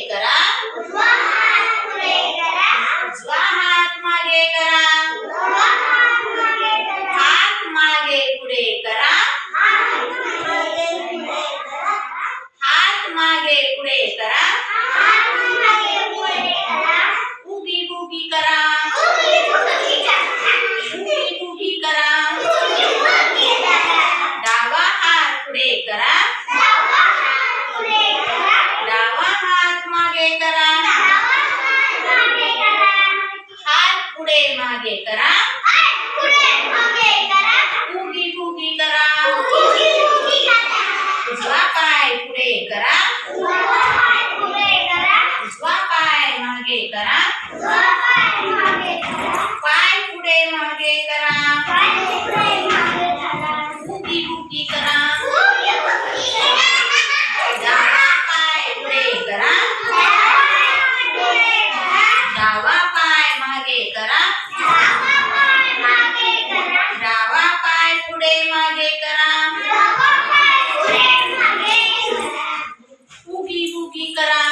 करा. उजवा हात मागे करा. हात मागे पुढे करा. हात मागे पुढे करा. उगी बुगी करा. उगी बुगी करा. डावा हात पुढे करा डावा हात मागे करा हात पुढे करा. उगी बुगी करा. उजवा पाय पुढे करा. उजवा पाय मागे करा. की करा